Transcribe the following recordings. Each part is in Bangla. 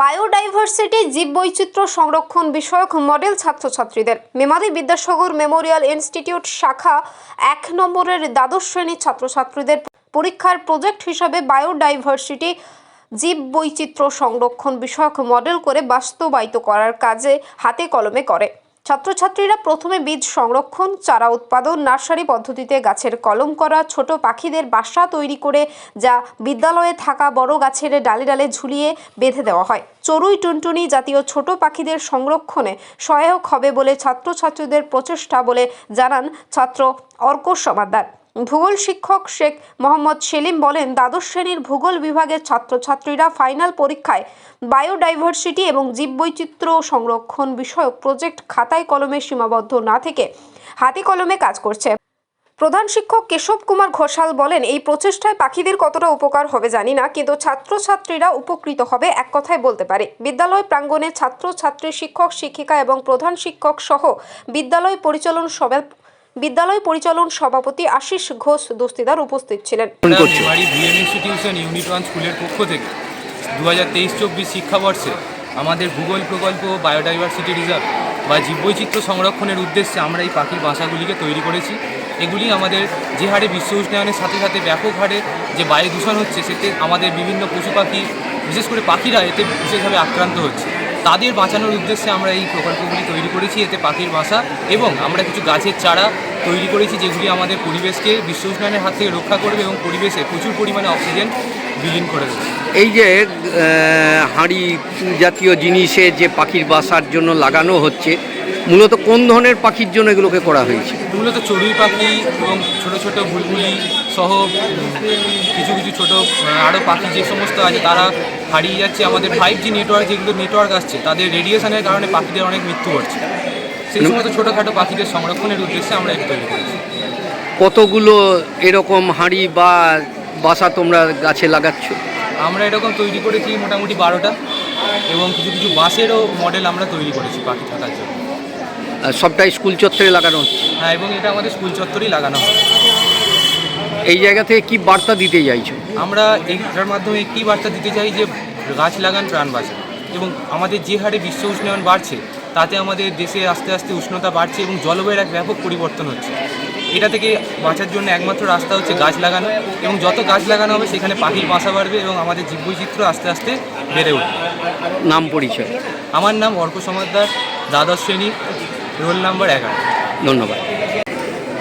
বায়োডাইভার্সিটি জীববৈচিত্র্য সংরক্ষণ বিষয়ক মডেল ছাত্রছাত্রীদের। মেমারি বিদ্যাসাগর মেমোরিয়াল ইনস্টিটিউট শাখা এক নম্বরের দ্বাদশ শ্রেণির ছাত্রছাত্রীদের পরীক্ষার প্রজেক্ট হিসাবে বায়োডাইভার্সিটি জীব বৈচিত্র্য সংরক্ষণ বিষয়ক মডেল করে বাস্তবায়িত করার কাজে হাতে কলমে করে। ছাত্রছাত্রীরা প্রথমে বীজ সংরক্ষণ, চারা উৎপাদন, নার্সারি পদ্ধতিতে গাছের কলম করা, ছোট পাখিদের বাসা তৈরি করে যা বিদ্যালয়ে থাকা বড় গাছের ডালে ডালে ঝুলিয়ে বেঁধে দেওয়া হয়। চড়ুই টুনটুনি জাতীয় ছোট পাখিদের সংরক্ষণে সহায়ক হবে বলে ছাত্রছাত্রীদের প্রচেষ্টা বলে জানান ছাত্র অর্ক সমাদ্দার ভূগোল শিক্ষক শেখ মোহাম্মদ সেলিম বলেন, দ্বাদশ শ্রেণির ভূগোল বিভাগের ছাত্রছাত্রীরা ফাইনাল পরীক্ষায় বায়োডাইভার্সিটি এবং জীববৈচিত্র্য সংরক্ষণ বিষয়ক প্রজেক্ট খাতায় কলমে সীমাবদ্ধ না থেকে হাতে কলমে কাজ করছে। প্রধান শিক্ষক কেশব কুমার ঘোষাল বলেন, এই প্রচেষ্টায় পাখিদের কতটা উপকার হবে জানি না, কিন্তু ছাত্রছাত্রীরা উপকৃত হবে এক কথায় বলতে পারে। বিদ্যালয় প্রাঙ্গণে ছাত্রছাত্রী শিক্ষক, শিক্ষিকা এবং প্রধান শিক্ষক সহ বিদ্যালয় পরিচালন সভা বিদ্যালয় পরিচালন সভাপতি আশিস ঘোষ দস্তিদার উপস্থিত ছিলেন। ইনস্টিটিউশন স্কুলের পক্ষ থেকে দু হাজার তেইশ চব্বিশ শিক্ষাবর্ষে আমাদের ভূগোল প্রকল্প বায়োডাইভার্সিটি রিজার্ভ বা জীববৈচিত্র্য সংরক্ষণের উদ্দেশ্যে আমরা এই পাখির বাসাগুলিকে তৈরি করেছি। এগুলি আমাদের যে হারে বিশ্ব উষ্ণায়নের সাথে সাথে ব্যাপক হারে যে বায়ু দূষণ হচ্ছে সেতে আমাদের বিভিন্ন পশু পাখি বিশেষ করে পাখিরা এতে বিশেষভাবে আক্রান্ত হচ্ছে। তাদের বাঁচানোর উদ্দেশ্যে আমরা এই প্রকল্পগুলি তৈরি করেছি, এতে পাখির বাসা এবং আমরা কিছু গাছের চারা তৈরি করেছি যেগুলি আমাদের পরিবেশকে, বিশ্ব উষ্ণায়নের হাত থেকে রক্ষা করবে এবং পরিবেশে প্রচুর পরিমাণে অক্সিজেন বিলীন করে দেবে। এই যে হাঁড়ি জাতীয় জিনিসে যে পাখির বাসার জন্য লাগানো হচ্ছে মূলত কোন ধরনের পাখির জন্য এগুলোকে করা হয়েছে? মূলত চড়ুই পাখি এবং ছোট ছোট বুলবুলি সহ কিছু কিছু ছোট আরও পাখি যে সমস্ত আছে তারা হারিয়ে যাচ্ছে। আমাদের ফাইভ জি নেটওয়ার্ক যেগুলো নেটওয়ার্ক আসছে তাদের রেডিয়েশনের কারণে পাখিদের অনেক মৃত্যু ঘটছে। সেই সমস্ত ছোটোখাটো পাখিদের সংরক্ষণের উদ্দেশ্যে আমরা এটা তৈরি করেছি। কতগুলো এরকম হাঁড়ি বা বাসা তোমরা গাছে লাগাচ্ছ? আমরা এরকম তৈরি করেছি মোটামুটি বারোটা এবং কিছু কিছু বাঁশেরও মডেল আমরা তৈরি করেছি পাখি থাকার জন্য। সবটাই স্কুল চত্বরে লাগানো হচ্ছে। হ্যাঁ এবং এটা আমাদের স্কুল চত্বরেই লাগানো হয়। এই জায়গা থেকে কি বার্তা দিতে চাইছো? আমরা এইটার মাধ্যমে একটি বার্তা দিতে চাই যে গাছ লাগান প্রাণ বাঁচান। এবং আমাদের যে হারে বিশ্ব উষ্ণায়ন বাড়ছে তাতে আমাদের দেশে আস্তে আস্তে উষ্ণতা বাড়ছে এবং জলবায়ুর এক ব্যাপক পরিবর্তন হচ্ছে। এটা থেকে বাঁচার জন্য একমাত্র রাস্তা হচ্ছে গাছ লাগানো এবং যত গাছ লাগানো হবে সেখানে পাখির বাসা বাড়বে এবং আমাদের জীববৈচিত্র্য আস্তে আস্তে বেড়ে উঠবে। নাম পরিচয়। আমার নাম অর্ক সমাদ্দার দ্বাদশ শ্রেণি। রোল নাম্বার এগারো। ধন্যবাদ।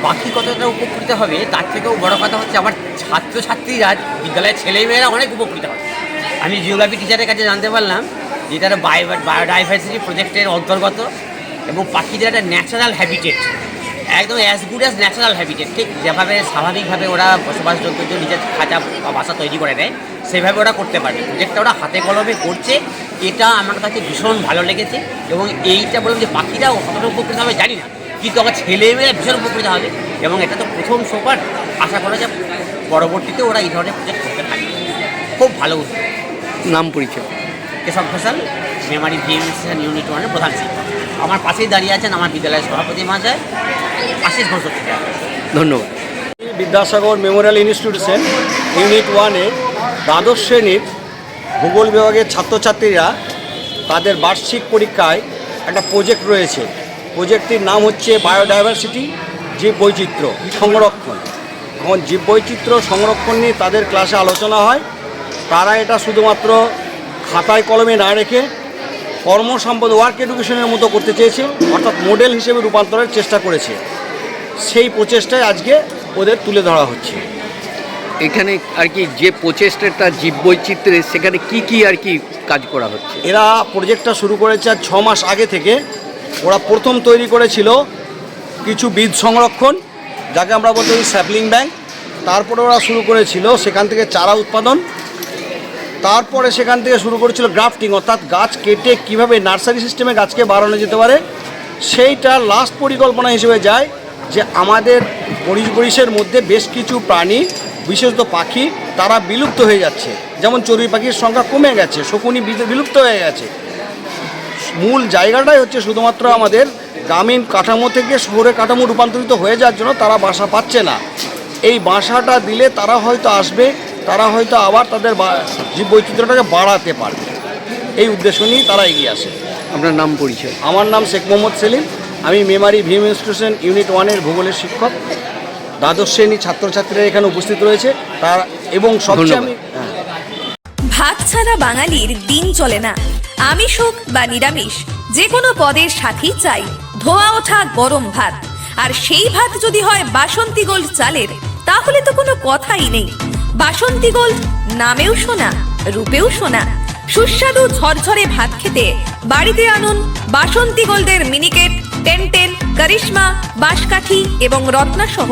পাখি কতটা উপকৃত হবে তার থেকেও বড় কথা হচ্ছে আমার ছাত্রছাত্রীরা বিদ্যালয়ের ছেলেমেয়েরা অনেক উপকৃত হবে আমি জিওগ্রাফি টিচারের কাছে জানতে পারলাম যে তারা বায়ো বায়োডাইভার্সিটি প্রজেক্টের অন্তর্গত এবং পাখিদের একটা ন্যাচারাল হ্যাবিটেট একদম as good as natural habitat ঠিক যেভাবে স্বাভাবিকভাবে ওরা বসবাসযোগ্য নিজের খাঁচা বা বাসা তৈরি করে দেয় সেভাবে ওরা করতে পারবে। প্রজেক্টটা ওরা হাতে কলমে করছে এটা আমার কাছে ভীষণ ভালো লেগেছে এবং এইটা বললাম যে পাখিরা কতটা উপকৃত হবে জানি না। কিন্তু আমার ছেলেমেয়েরা ভীষণ উপকৃত হবে এবং এটা তো প্রথম সোপার আশা করা যায় পরবর্তীতে ওরা এই ধরনের প্রজেক্ট করতে থাকবে। খুব ভালো উদ্যোগ। নাম পরিচয়। কেশব ঘোষাল মেমারি ভিএমসিএন ইউনিট ওয়ানের প্রধান শিক্ষক। আমার পাশেই দাঁড়িয়ে আছেন আমার বিদ্যালয়ের সভাপতি মহাশয় আশিস ঘোষ ধন্যবাদ। বিদ্যাসাগর মেমোরিয়াল ইনস্টিটিউশন ইউনিট ওয়ানের দ্বাদশ শ্রেণির ভূগোল বিভাগের ছাত্রছাত্রীরা তাদের বার্ষিক পরীক্ষায় একটা প্রজেক্ট রয়েছে। প্রজেক্টটির নাম হচ্ছে বায়োডাইভার্সিটি জীব বৈচিত্র্য সংরক্ষণ। এখন জীব বৈচিত্র্য সংরক্ষণ নিয়ে তাদের ক্লাসে আলোচনা হয়। তারা এটা শুধুমাত্র খাতায় কলমে না রেখে কর্মসম্পদ ওয়ার্ক এডুকেশনের মতো করতে চেয়েছে, অর্থাৎ মডেল হিসেবে রূপান্তরের চেষ্টা করেছে। সেই প্রচেষ্টায় আজকে ওদের তুলে ধরা হচ্ছে। এখানে আর কি যে প্রচেষ্টাটা জীববৈচিত্র্যে সেখানে কি কি আর কি কাজ করা হচ্ছে? এরা প্রজেক্টটা শুরু করেছে আর ছ মাস আগে থেকে। ওরা প্রথম তৈরি করেছিল কিছু বীজ সংরক্ষণ, যাকে আমরা বলতে স্যাপলিং ব্যাংক তারপরে ওরা শুরু করেছিল সেখান থেকে চারা উৎপাদন। তারপরে সেখান থেকে শুরু করেছিল গ্রাফটিং অর্থাৎ গাছ কেটে কীভাবে নার্সারি সিস্টেমে গাছকে বাড়ানো যেতে পারে, সেইটা লাস্ট পরিকল্পনা হিসেবে যায় যে আমাদের পরি- পরিবেশের মধ্যে বেশ কিছু প্রাণী বিশেষত পাখি তারা বিলুপ্ত হয়ে যাচ্ছে। যেমন চড়ুই পাখির সংখ্যা কমে গেছে শকুনি বিলুপ্ত হয়ে গেছে। মূল জায়গাটাই হচ্ছে শুধুমাত্র আমাদের গ্রামীণ কাঠামো থেকে শহরে কাঠামো রূপান্তরিত হয়ে যাওয়ার জন্য তারা বাসা পাচ্ছে না। এই বাসাটা দিলে তারা হয়তো আসবে তারা হয়তো আবার তাদের জীব বৈচিত্র্যটাকে বাড়াতে পারবে। এই উদ্দেশ্য নিয়েই তারা এগিয়ে আসে। আপনার নাম পরিচয়? আমার নাম শেখ মোহাম্মদ সেলিম। আমি মেমারি ভীম ইনস্টিটিউশন ইউনিট ওয়ানের ভূগোলের শিক্ষক। দ্বাদশ শ্রেণি ছাত্রছাত্রীরা এখানে উপস্থিত রয়েছে। তার এবং সবচেয়ে আমি হ্যাঁ। ভাত ছাড়া বাঙালির দিন চলে না। আমিষ হোক বা নিরামিষ যে কোনো পদের সাথেই চাই। ধোয়া ওঠা গরম ভাত। আর সেই ভাত যদি হয় বাসন্তী গোল্ড চালের তাহলে তো কোনো কথাই নেই। বাসন্তী গোল্ড নামেও শোনা রূপেও শোনা সুস্বাদু ঝরঝরে ভাত খেতে বাড়িতে আনুন বাসন্তী গোল্ডের মিনিকেট টেন টেন করিশ্মা বাঁশকাঠি এবং রত্না সহ